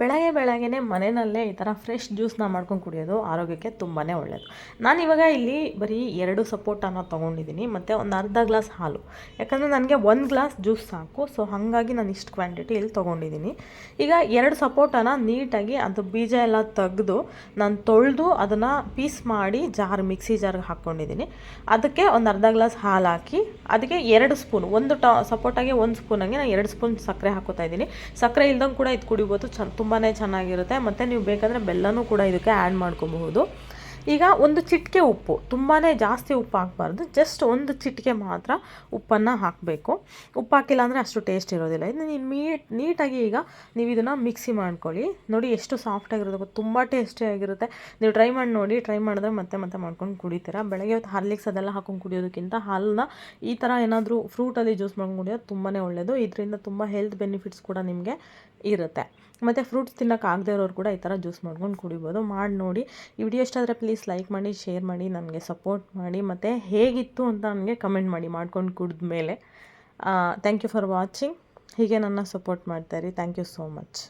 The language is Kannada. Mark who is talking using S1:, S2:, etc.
S1: ಬೆಳಗ್ಗೆ ಬೆಳಗ್ಗೆನೆ ಮನೆಯಲ್ಲೇ ಈ ಥರ ಫ್ರೆಶ್ ಜ್ಯೂಸ್ನ ಮಾಡ್ಕೊಂಡು ಕುಡಿಯೋದು ಆರೋಗ್ಯಕ್ಕೆ ತುಂಬಾ ಒಳ್ಳೆಯದು ನಾನಿವಾಗ ಇಲ್ಲಿ ಬರೀ ಎರಡು ಸಪೋಟನ ತೊಗೊಂಡಿದ್ದೀನಿ, ಮತ್ತು ಒಂದು ಅರ್ಧ ಗ್ಲಾಸ್ ಹಾಲು. ಯಾಕಂದರೆ ನನಗೆ ಒಂದು ಗ್ಲಾಸ್ ಜ್ಯೂಸ್ ಸಾಕು ಸೊ ಹಾಗಾಗಿ ನಾನು ಇಷ್ಟು ಕ್ವಾಂಟಿಟಿ ಇಲ್ಲಿ ತೊಗೊಂಡಿದ್ದೀನಿ. ಈಗ ಎರಡು ಸಪೋಟನ ನೀಟಾಗಿ ಅದು ಬೀಜ ಎಲ್ಲ ತೆಗೆದು ನಾನು ತೊಳೆದು ಅದನ್ನು ಪೀಸ್ ಮಾಡಿ ಜಾರ್ ಮಿಕ್ಸಿ ಜಾರ್ಗೆ ಹಾಕ್ಕೊಂಡಿದ್ದೀನಿ ಅದಕ್ಕೆ ಒಂದು ಅರ್ಧ ಗ್ಲಾಸ್ ಹಾಲು ಹಾಕಿ ಅದಕ್ಕೆ ಎರಡು ಸ್ಪೂನ್, ಒಂದು ಟ ಸಪೋಟಾಗೆ ಒಂದು ಸ್ಪೂನಾಗೆ ನಾನು ಎರಡು ಸ್ಪೂನ್ ಸಕ್ಕರೆ ಹಾಕೋತಾ ಇದ್ದೀನಿ. ಸಕ್ಕರೆ ಇಲ್ದಂಗೆ ಕೂಡ ಇದು ಕುಡಿಬೋದು ಚ ತುಂಬಾ ಚೆನ್ನಾಗಿರುತ್ತೆ. ಮತ್ತು ನೀವು ಬೇಕಾದರೆ ಬೆಲ್ಲನೂ ಕೂಡ ಇದಕ್ಕೆ ಆ್ಯಡ್ ಮಾಡ್ಕೋಬಹುದು. ಈಗ ಒಂದು ಚಿಟಿಕೆ ಉಪ್ಪು ತುಂಬಾ ಜಾಸ್ತಿ ಉಪ್ಪು ಹಾಕಬಾರ್ದು ಜಸ್ಟ್ ಒಂದು ಚಿಟಿಕೆ ಮಾತ್ರ ಉಪ್ಪನ್ನು ಹಾಕಬೇಕು. ಉಪ್ಪು ಹಾಕಿಲ್ಲ ಅಂದರೆ ಅಷ್ಟು ಟೇಸ್ಟ್ ಇರೋದಿಲ್ಲ. ಇದು ನೀನು ಮೀಟ್ ನೀಟಾಗಿ ಈಗ ನೀವು ಇದನ್ನು ಮಿಕ್ಸಿ ಮಾಡ್ಕೊಳ್ಳಿ. ನೋಡಿ ಎಷ್ಟು ಸಾಫ್ಟಾಗಿರುತ್ತೆ? ತುಂಬ ಟೇಸ್ಟಿಯಾಗಿರುತ್ತೆ ನೀವು ಟ್ರೈ ಮಾಡಿ ನೋಡಿ ಟ್ರೈ ಮಾಡಿದ್ರೆ ಮತ್ತೆ ಮತ್ತೆ ಮಾಡ್ಕೊಂಡು ಕುಡಿತೀರಾ? ಬೆಳಗ್ಗೆ ಹೊತ್ತು ಹಾರ್ಲಿಕ್ಸ್ ಅದೆಲ್ಲ ಹಾಕೊಂಡು ಕುಡಿಯೋದಕ್ಕಿಂತ ಹಾಲನ್ನ ಈ ಥರ ಏನಾದರೂ ಫ್ರೂಟಲ್ಲಿ ಜ್ಯೂಸ್ ಮಾಡ್ಕೊಂಡು ಕುಡಿಯೋದು ತುಂಬಾ ಒಳ್ಳೆಯದು ಇದರಿಂದ ತುಂಬ ಹೆಲ್ತ್ ಬೆನಿಫಿಟ್ಸ್ ಕೂಡ ನಿಮಗೆ ಇರುತ್ತೆ. ಮತ್ತು ಫ್ರೂಟ್ಸ್ ತಿನ್ನೋಕ್ಕಾಗದೇ ಇರೋರು ಕೂಡ ಈ ಥರ ಜ್ಯೂಸ್ ಮಾಡ್ಕೊಂಡು ಕುಡಿಬೋದು. ಮಾಡಿ ನೋಡಿ. ಈ ವಿಡಿಯೋ ಇಷ್ಟ ಆದರೆ ಪ್ಲೀಸ್ ಲೈಕ್ ಮಾಡಿ ಶೇರ್ ಮಾಡಿ, ನನಗೆ ಸಪೋರ್ಟ್ ಮಾಡಿ, ಮತ್ತು ಹೇಗಿತ್ತು ಅಂತ ನನಗೆ ಕಮೆಂಟ್ ಮಾಡಿ, ಮಾಡ್ಕೊಂಡು ಕುಡಿದ ಮೇಲೆ. ಥ್ಯಾಂಕ್ ಯು ಫಾರ್ ವಾಚಿಂಗ್ ಹೀಗೆ ನನ್ನ ಸಪೋರ್ಟ್ ಮಾಡ್ತಾಯಿರಿ ಥ್ಯಾಂಕ್ ಯು ಸೋ ಮಚ್